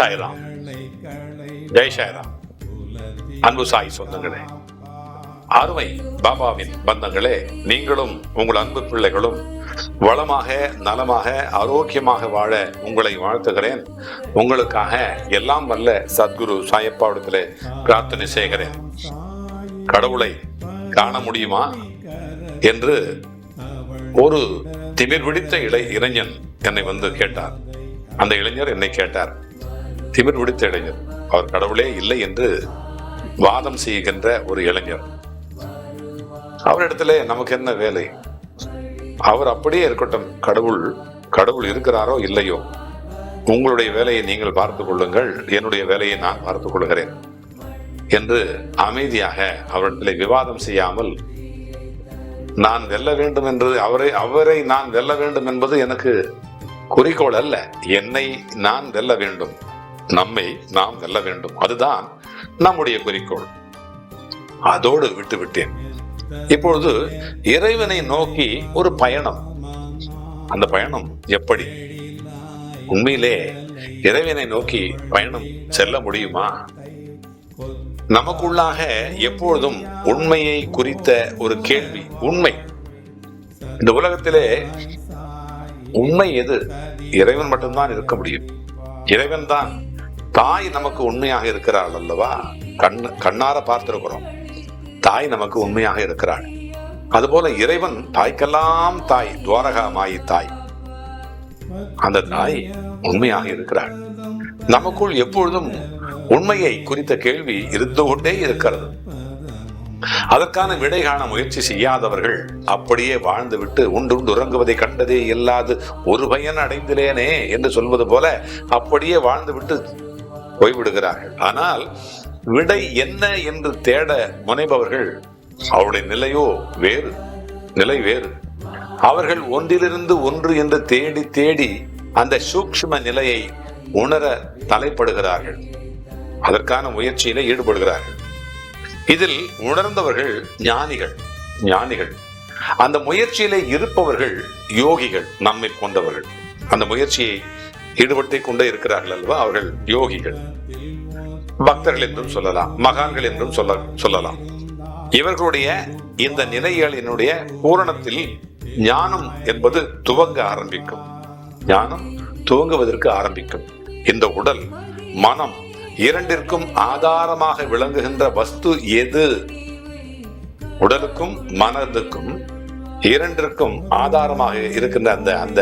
சாய்ராம் ஜெய் சாய்ராம் அன்பு சாய் சொந்தங்களே அருமை பாபாவின் பந்தங்களே நீங்களும் உங்கள் அன்பு பிள்ளைகளும் வளமாக நலமாக ஆரோக்கியமாக வாழ உங்களை வாழ்த்துகிறேன் உங்களுக்காக எல்லாம் வல்ல சத்குரு சாயப்பாவிடத்தில் பிரார்த்தனை செய்கிறேன் கடவுளை காண முடியுமா என்று ஒரு திமிர் பிடித்த இளை இளைஞன் என்னை வந்து கேட்டார் அந்த இளைஞர் என்னை கேட்டார் திமிர் பிடித்த இளைஞர். அவர் கடவுளே இல்லை என்று வாதம் செய்கின்ற ஒரு இளைஞர். அவரிடத்துல நமக்கு என்ன வேலை? அவர் அப்படியே இருக்கட்டும். கடவுள் கடவுள் இருக்கிறாரோ இல்லையோ? உங்களுடைய வேலையை நீங்கள் பார்த்துக் கொள்ளுங்கள். என்னுடைய வேலையை நான் பார்த்துக் கொள்கிறேன் என்று அமைதியாக அவரிடத்தில் விவாதம் செய்யாமல் நான் வெல்ல வேண்டும் என்று அவரை அவரை நான் வெல்ல வேண்டும் என்பது எனக்கு குறிக்கோள் அல்ல. என்னை நான் வெல்ல வேண்டும். நம்மை நாம் வெல்ல வேண்டும். அதுதான் நம்முடைய குறிக்கோள். அதோடு விட்டு விட்டேன். இப்பொழுது இறைவனை நோக்கி ஒரு பயணம். அந்த பயணம் எப்படி? உண்மையிலே இறைவனை நோக்கி பயணம் செல்ல முடியுமா? நமக்குள்ளாக எப்பொழுதும் உண்மையை குறித்த ஒரு கேள்வி உண்மை. இந்த உலகத்திலே உண்மை எது? இறைவன் மட்டும்தான் இருக்க முடியும். இறைவன் தான் தாய் நமக்கு உண்மையாக இருக்கிறாள் அல்லவா? கண் கண்ணார பார்த்திருக்கிறோம். தாய் நமக்கு உண்மையாக இருக்கிறாள். அதுபோல இறைவன் தாய்க்கெல்லாம் தாய் துவாரகா மாயி தாய். அந்த தாய் உண்மையாக இருக்கிறாள். நமக்குள் எப்பொழுதும் உண்மையை குறித்த கேள்வி இருந்து கொண்டே இருக்கிறது. அதற்கான விடை காண முயற்சி செய்யாதவர்கள் அப்படியே வாழ்ந்துவிட்டு உண்டு உண்டு உறங்குவதை கண்டதே இல்லாது ஒரு பயன் அடைந்திலேனே என்று சொல்வது போல அப்படியே வாழ்ந்துவிட்டு போய்விடுகிறார்கள். ஆனால் விடை என்ன என்று தேட முனைபவர்கள் அவருடைய நிலையோ வேறு நிலை வேறு. அவர்கள் ஒன்றிலிருந்து ஒன்று என்று தேடி தேடி அந்த சூக்ஷ்ம நிலையை உணர தலைப்படுகிறார்கள். அதற்கான முயற்சியில ஈடுபடுகிறார்கள். இதில் உணர்ந்தவர்கள் ஞானிகள் ஞானிகள். அந்த முயற்சியிலே இருப்பவர்கள் யோகிகள் நம்மை கொண்டவர்கள். அந்த முயற்சியை ஈடுபடுத்திக் கொண்டே இருக்கிறார்கள் அல்லவா? அவர்கள் யோகிகள். பக்தர்கள் என்றும் சொல்லலாம் மகான்கள் என்றும் சொல்ல சொல்லலாம். இவர்களுடைய இந்த நிலைகளினுடைய பூரணத்தில் ஞானம் என்பது துவங்க ஆரம்பிக்கும். ஞானம் துவங்குவதற்கு ஆரம்பிக்கும். இந்த உடல் மனம் இரண்டிற்கும் ஆதாரமாக விளங்குகின்ற வஸ்து எது? உடலுக்கும் மனதுக்கும் இரண்டிற்கும் ஆதாரமாக இருக்கின்ற அந்த அந்த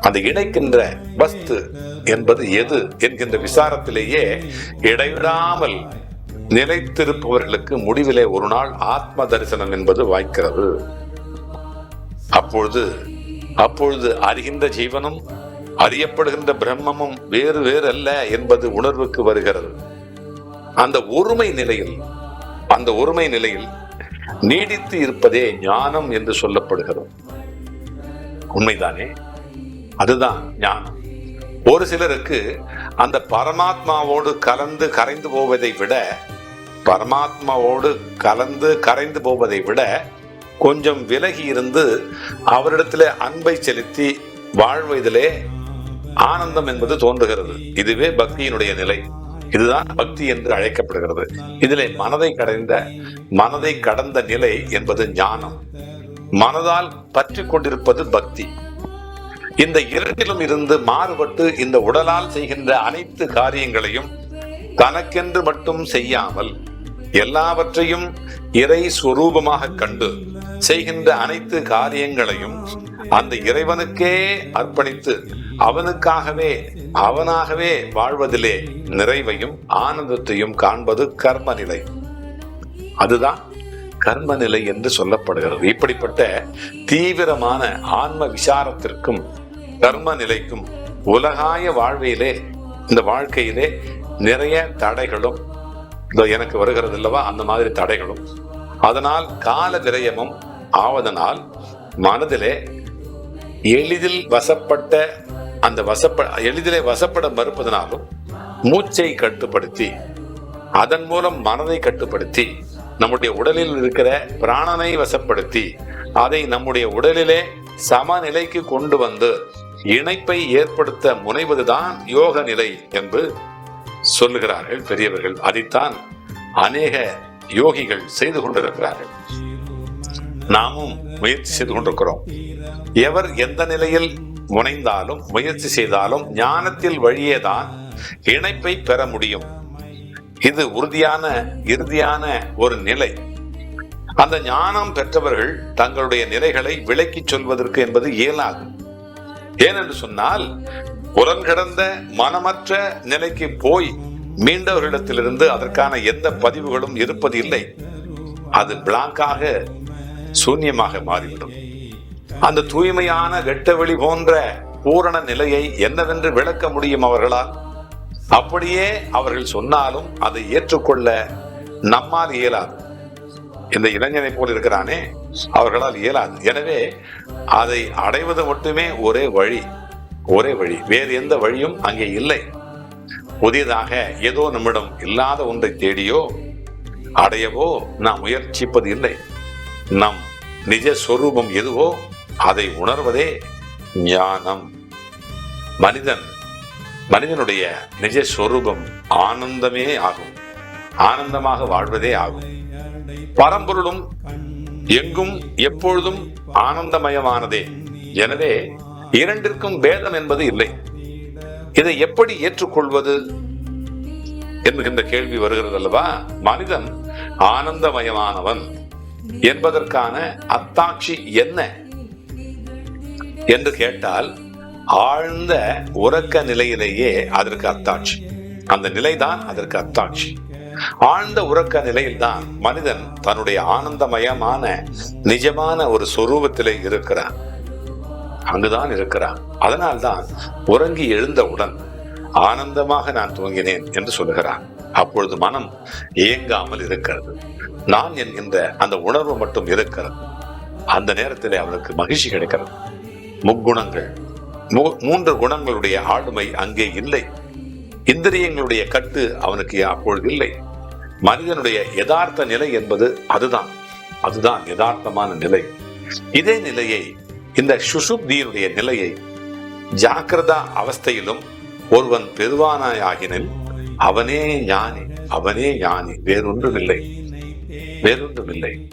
அந்த இணைக்கின்ற வஸ்து என்பது எது என்கின்ற விசாரத்திலேயே இடைவிடாமல் நிலைத்திருப்பவர்களுக்கு முடிவிலே ஒரு நாள் ஆத்ம தரிசனம் என்பது வாய்க்கிறது. அப்பொழுது அப்பொழுது அறிகின்ற ஜீவனும் அறியப்படுகின்ற பிரம்மமும் வேறு வேறு அல்ல என்பது உணர்வுக்கு வருகிறது. அந்த ஒருமை நிலையில் அந்த ஒருமை நிலையில் நீடித்து இருப்பதே ஞானம் என்று சொல்லப்படுகிறது. உண்மைதானே? அதுதான் ஞானம். ஒரு சிலருக்கு அந்த பரமாத்மாவோடு கலந்து கரைந்து போவதை விட பரமாத்மாவோடு கலந்து கரைந்து போவதை விட கொஞ்சம் விலகி இருந்து அவரிடத்துல அன்பை செலுத்தி வாழ்வதிலே ஆனந்தம் என்பது தோன்றுகிறது. இதுவே பக்தியினுடைய நிலை. இதுதான் பக்தி என்று அழைக்கப்படுகிறது. இதிலே மனதை கடைந்த மனதை கடந்த நிலை என்பது ஞானம். மனதால் பற்றி கொண்டிருப்பது பக்தி. இந்த இரண்டிலும் இருந்து மாறுபட்டு இந்த உடலால் செய்கின்ற அனைத்து காரியங்களையும் தனக்கென்று மட்டும் செய்யாமல் எல்லாவற்றையும் இறை சுரூபமாக கண்டு செய்கின்ற அனைத்து காரியங்களையும் அந்த இறைவனுக்கே அர்ப்பணித்து அவனுக்காகவே அவனாகவே வாழ்வதிலே நிறைவையும் ஆனந்தத்தையும் காண்பது கர்ம நிலை அதுதான் கர்ம நிலை என்று சொல்லப்படுகிறது. இப்படிப்பட்ட தீவிரமான ஆன்ம விசாரத்திற்கும் தர்ம நிலைக்கும் உலகாய வாழ்விலே இந்த வாழ்க்கையிலே நிறைய தடைகளும் இதோ எனக்கு வருகிறது இல்லவா அந்த மாதிரி தடைகளும். அதனால் கால விரயமும் ஆவதனால் மனதிலே எளிதில் வசப்பட்ட அந்த வசப்ப எளிதிலே வசப்பட மறுப்பதனாலும் மூச்சை கட்டுப்படுத்தி அதன் மூலம் மனதை கட்டுப்படுத்தி நம்முடைய உடலில் இருக்கிற பிராணனை வசப்படுத்தி அதை நம்முடைய உடலிலே சமநிலைக்கு கொண்டு வந்து இணைப்பை ஏற்படுத்த முனைவதுதான் யோக நிலை என்று சொல்லுகிறார்கள் பெரியவர்கள். அதைத்தான் அநேக யோகிகள் செய்து கொண்டிருக்கிறார்கள். நாமும் முயற்சி செய்து கொண்டிருக்கிறோம். எவர் எந்த நிலையில் முனைந்தாலும் முயற்சி செய்தாலும் ஞானத்தில் வழியேதான் இணைப்பை பெற முடியும். இது உறுதியான இறுதியான ஒரு நிலை. அந்த ஞானம் பெற்றவர்கள் தங்களுடைய நிலைகளை விளக்கிச் சொல்வதற்கு என்பது இயலாது. ஏனென்று சொன்னால் புறங்கடந்த மனமற்ற நிலைக்கு போய் மீண்டவர்களிடத்திலிருந்து அதற்கான எந்த பதிவுகளும் இருப்பது இல்லை. அது பிளாங்காக சூன்யமாக மாறிவிடும். அந்த தூய்மையான வெட்டவெளி போன்ற பூரண நிலையை என்னவென்று விளக்க முடியும் அவர்களால்? அப்படியே அவர்கள் சொன்னாலும் அதை ஏற்றுக்கொள்ள நம்மால் இயலாது. இந்த இளைஞனை போல் இருக்கிறானே அவர்களால் இயலாது. எனவே அதை அடைவது மட்டுமே ஒரே வழி ஒரே வழி. வேறு எந்த வழியும் அங்கே இல்லை. புதியதாக ஏதோ நம்மிடம் இல்லாத ஒன்றை தேடியோ அடையவோ நாம் முயற்சிப்பது இல்லை. நம் நிஜ சொரூபம் எதுவோ அதை உணர்வதே ஞானம். மனிதன் மனிதனுடைய நிஜ சொரூபம் ஆனந்தமே ஆகும். ஆனந்தமாக வாழ்வதே ஆகும். பரம்பொருளும் எங்கும் எப்பொழுதும் ஆனந்தமயமானதே. எனவே இரண்டிற்கும் பேதம் என்பது இல்லை. இதை எப்படி ஏற்றுக்கொள்வது என்கின்ற கேள்வி வருகிறது அல்லவா மனிதன் ஆனந்தமயமானவன் என்பதற்கான அத்தாட்சி என்ன என்று கேட்டால் ஆழ்ந்த உறக்க நிலையிலேயே அதற்கு அத்தாட்சி. அந்த நிலைதான் அதற்கு அத்தாட்சி. ஆழ்ந்த உறக்க நிலையில்தான் மனிதன் தன்னுடைய ஆனந்தமயமான நிஜமான ஒரு சொரூபத்திலே இருக்கிறான். அங்குதான் இருக்கிறான். அதனால்தான் உறங்கி எழுந்தவுடன் ஆனந்தமாக நான் தூங்கினேன் என்று சொல்லுகிறான். அப்பொழுது மனம் ஏங்காமல் இருக்கிறது. நான் என்கின்ற அந்த உணர்வு மட்டும் இருக்கிறது. அந்த நேரத்தில் அவனுக்கு மகிழ்ச்சி கிடைக்கிறது. முக்குணங்கள் மூ- மூன்று குணங்களுடைய ஆளுமை அங்கே இல்லை. இந்திரியங்களுடைய கட்டு அவனுக்கு அப்பொழுது இல்லை. மனிதனுடைய யதார்த்த நிலை என்பது அதுதான். அதுதான் யதார்த்தமான நிலை. இதே நிலையை இந்த சுசுப்தியினுடைய நிலையை ஜாக்கிரதா அவஸ்தையிலும் ஒருவன் பெறுவானாயாகினில் அவனே ஞானி அவனே ஞானி வேறொன்றும் இல்லை வேறொன்றும் இல்லை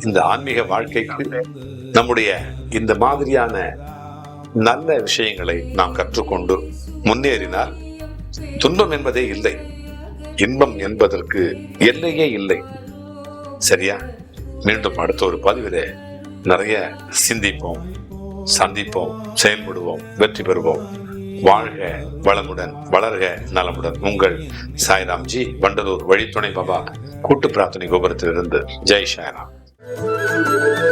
இந்த ஆன்மீக வாழ்க்கைக்கு நம்முடைய இந்த மாதிரியான நல்ல விஷயங்களை நாம் கற்றுக்கொண்டு முன்னேறினால் துன்பம் என்பதே இல்லை. இன்பம் என்பதற்கு எல்லையே இல்லை. சரியா? மீண்டும் அடுத்த ஒரு பதிவிலே நிறைய சிந்திப்போம் சந்திப்போம் செயல்படுவோம் வெற்றி பெறுவோம். வாழ்க வளமுடன் வளர்க நலமுடன். உங்கள் சாய்ராம்ஜி வண்டலூர் வழித்துணை பாபா கூட்டு பிரார்த்தனை கோபுரத்திலிருந்து. ஜெய் சாய்ராம்.